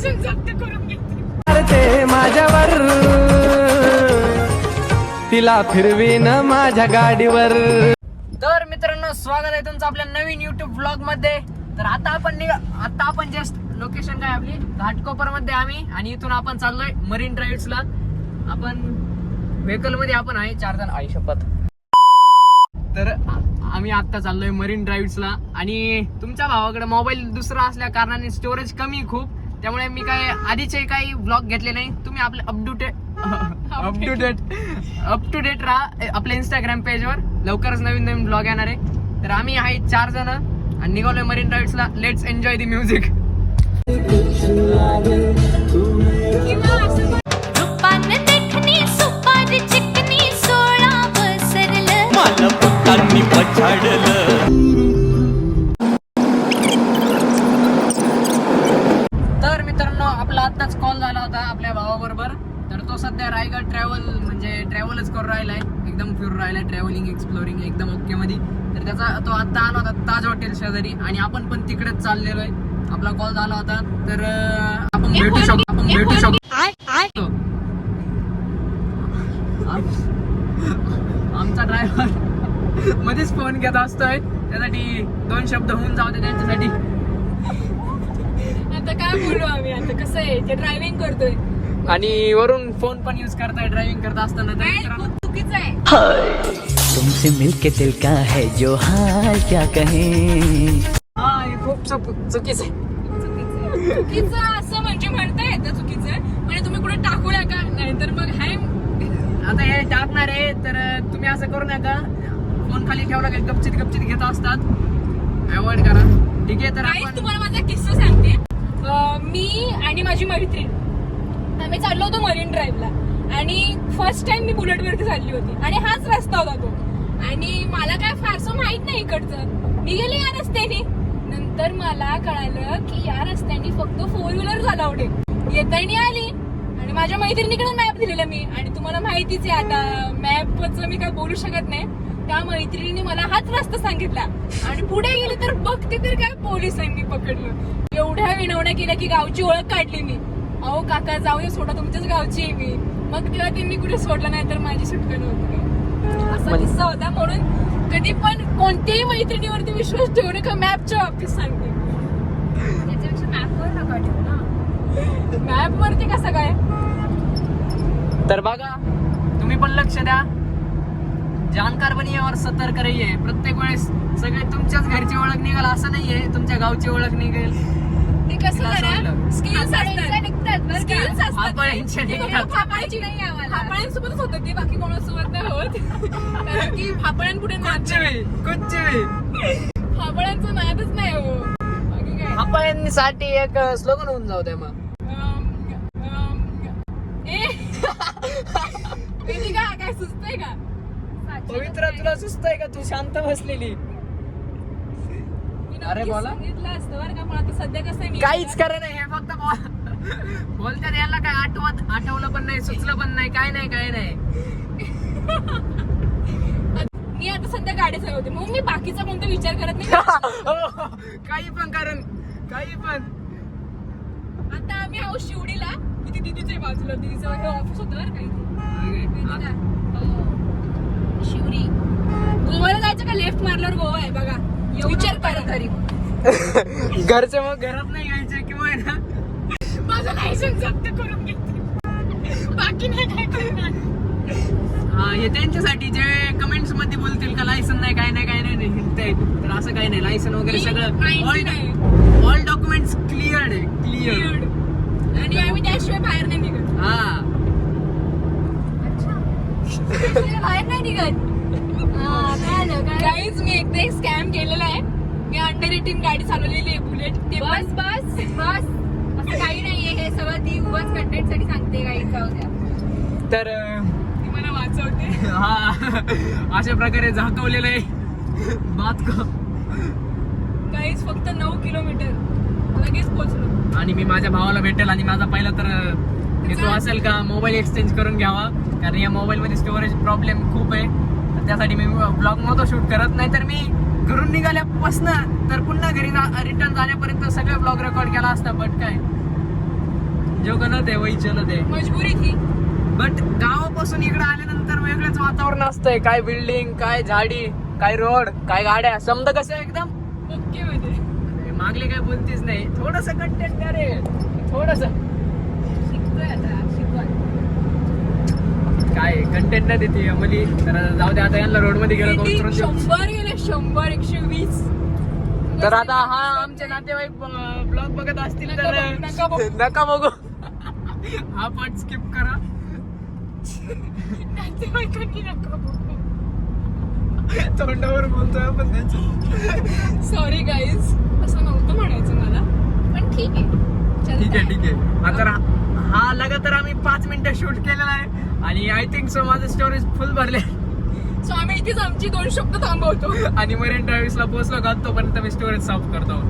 जप्त करून माझ्यावर. तिला फिरवीन माझ्या गाडीवर. तर मित्रांनो स्वागत आहे तुमचं आपल्या नवीन युट्यूब ब्लॉगमध्ये. तर आता आपण निघा आता आपण जस्ट लोकेशन काय आपली? घाटकोपरमध्ये आम्ही आणि इथून आपण चाललोय मरीन ड्राईव्ह ला. आपण व्हेकलमध्ये आपण आहे चार जण आई शपथ. तर आम्ही आता चाललोय मरीन ड्राईव्ह ला. आणि तुमच्या भावाकडे मोबाईल दुसरा असल्या कारणाने स्टोरेज कमी खूप. त्यामुळे मी काय आधीचे काही ब्लॉग घेतले नाही. तुम्ही आपले up to date up to date up to date राहा. आपल्या इंस्टाग्राम पेजवर लवकरच नवीन नवीन ब्लॉग येणार आहे. तर आम्ही आहे चार जण आणि निघालोय मरीन ड्राईव्ह ला. लेट्स एन्जॉय दी म्युझिक पछाडलं. आपल्या भावाबरोबर. तर तो सध्या रायगड ट्रॅव्हल म्हणजे ट्रॅव्हलच करून राहिलाय. एकदम फिरून राहिलाय ट्रॅव्हलिंग एक्सप्लोरिंग एकदम ओके मध्ये. तर त्याचा तो आत्ता आला होता ताज हॉटेल शेजारी आणि आपण पण तिकडेच चाललेलो आहे. आपला कॉल झाला होता. तर आपण भेटू शकतो आपण भेटू शकतो आम- आमचा ड्रायव्हर मध्येच फोन घेत असतोय. त्यासाठी दोन शब्द होऊन जाऊ दे त्यांच्यासाठी. आता काय बोलू आम्ही आता? कसं आहे? ते ड्रायव्हिंग करतोय. आणि वरून फोन पण युज करताय ड्रायव्हिंग करत असताना. तर मित्रांनो, खूप चुकीचं आहे. तुमसे मिलके दिल का है जो हाल क्या कहें? हा हे खूप चुक- चुकीचं आहे. चुकीचं आहे. चुकीचं असं म्हणजे म्हणता येतं चुकीचं आहे. म्हणजे तुम्ही कुठे टाकू नका. नाहीतर मग हाय. आता हे टाकणार आहे तर तुम्ही असं करू नका. फोन खाली ठेवला की? गपचित गपचित घेत असतात. अवॉइड करा. ठीक आहे तर काहीच आपण तुम्हाला माझा किस्सा सांगते. मी आणि माझी मैत्रीण. आम्ही चाललो होतो मरीन ड्राईव्हला. आणि फर्स्ट टाइम मी बुलेटवरती चालली होती. आणि हाच रस्ता होता तो. आणि मला काय फारसं माहीत नाही इकडचं. मी गेले या रस्त्याने. नंतर मला कळालं की या रस्त्याने फक्त फोर व्हीलर झाला आहे येतानी आली. आणि माझ्या मैत्रिणीकडे मॅप दिलेला मी. आणि तुम्हाला माहितीच आहे आता मॅपचं मी काय बोलू शकत नाही. त्या मैत्रिणीने मला हाच रस्ता सांगितला. आणि पुढे गेली तर बघते तर काय पोलिसांनी पकडलं. विनवण्या केल्या की गावची ओळख काढली मी. अहो काका जाऊ दे सोडा तुमच्याच गावची आहे मी. मग तेव्हा त्यांनी कुठे सोडलं नाही तर माझी सुटका नव्हती. असा म्हणजे- किस्सा होता. म्हणून कधी पण कोणत्याही मैत्रिणीवरती विश्वास ठेवू नका मॅपच्या बाबतीत सांगते. त्याच्यापेक्षा मॅपवर नका ठेवू ना. मॅप वरती कसं काय? तर बघा तुम्ही पण लक्ष द्या. जानकार बनिये और सतर्क रहिये. प्रत्येक वेळेस सगळे तुमच्याच घरची ओळख निघाल असं नाहीये. तुमच्या गावची ओळख निघेल. कसं करा. स्किल्स असतात. स्किल्स असतात. निघतात. फापाळ्याची नाही आम्हाला फापाळ्यांसोबतच होतं ते बाकी कोणासोबत नाही होत. कारण की फापाळ्यांपुढे भी फापाळ्यांचं नादच नाही हो. बाकी काय? हापाळ्यांसाठी एक स्लोगन होऊन जाऊ द्या मग. काय सुचतंय का? पवित्र तुला सुचतंय का? तू शांत बसलेली. अरे बोला. सांगितलं असतं बरं का पण आता सध्या कसं आहे मी काहीच खरं नाही हे फक्त बोल- बोलतात याला काय आठवत? आठवलं पण नाही सुचलं पण नाही काय नाही काय नाही. मी आता सध्या गाडी चालवते. मग मी बाकीचा कोणता विचार करत नाही? हो, काही पण कारण काही पण. आता आम्ही आहोत शिवडीला किती दिदीच्या बाजूला. दिदीचं ऑफिस होतं बरं का इथे. वेदिका. हो. शिवडी गोव्याला जायचं का? लेफ्ट मारल्यावर गोवा आहे बघा. विचार करा घरचे मग घरात नाही यायचे किंवा आहे ना? माझं लायसन्स जप्त करून घेतली बाकी नाही काय करणार. हा, त्यांच्यासाठी जे कमेंट्समध्ये बोलतील का लायसन नाही काय नाही काय नाही नाही ते तर असं काही नाही लायसन वगैरे सगळं. ऑल ऑल डॉक्युमेंट्स क्लिअर आहे क्लिअर Weird. आणि आम्ही त्याशिवाय बाहेर नाही निघत. हा. बाहेर नाही निघत. काहीच मी एकदा एक स्कॅम केलेला आहे. मी अंडर एटीन गाडी चालवलेली आहे बुलेट ते बस बस बस. असं काही नाहीये हे सगळं ती उगाच कंटेंटसाठी सांगते काही जाऊ द्या. तर ती मला वाचवते. हा अशा प्रकारे झाकवलेलं आहे. बात को काहीच फक्त नऊ किलोमीटर. लगेच पोहोचलो आणि मी माझ्या भावाला भेटेल आणि माझा पहिला तर हेतू असेल का मोबाईल एक्सचेंज करून घ्यावा. कारण या मोबाईल मध्ये स्टोरेज प्रॉब्लेम खूप आहे. त्यासाठी मी ब्लॉग नव्हतो शूट करत नाही. तर मी घरून निघाल्यापासून तर पुन्हा घरी रिटर्न जाण्यापर्यंत सगळे ब्लॉग रेकॉर्ड केला असता बट काय? जो गणत आहे वही चलत आहे मजबुरी थी. बट गावापासून इकडे आल्यानंतर वेगळंच वातावरण असतंय. काय बिल्डिंग काय झाडी काय रोड काय गाड्या समजा कसं आहे एकदम? ओके अरे, मागले काय बोलतीच नाही. थोडस कंटेंट रे. थोडस. शिकतोय आता. कंटेंट नाही देते. मुली तर जाऊ दे आता यांना रोडमध्ये गेलो देऊ. शंभर गेले शंभर एकशे वीस. तर आता हा आमचे नातेवाईक ब्लॉग बघत असतील तर नका बघू, नका बघू. नका बघू. हा पार्ट स्किप करा. नातेवाईकांनी नका बघू. तोंडावर बोलतोय आपण त्यांचं. सॉरी गाईज असं नव्हतं म्हणायचं मला पण ठीक आहे. ठीक आहे. ठीक आहे. आता हा लगातार आम्ही पाच मिनिटं शूट केलेला आहे. आणि आय थिंक सो माझं स्टोरेज फुल भरले. सो आम्ही इथेच आमची दोन शब्द थांबवतो. आणि मरीन ड्राईव्हला पोहोचलो का तोपर्यंत मी स्टोरेज साफ करतो.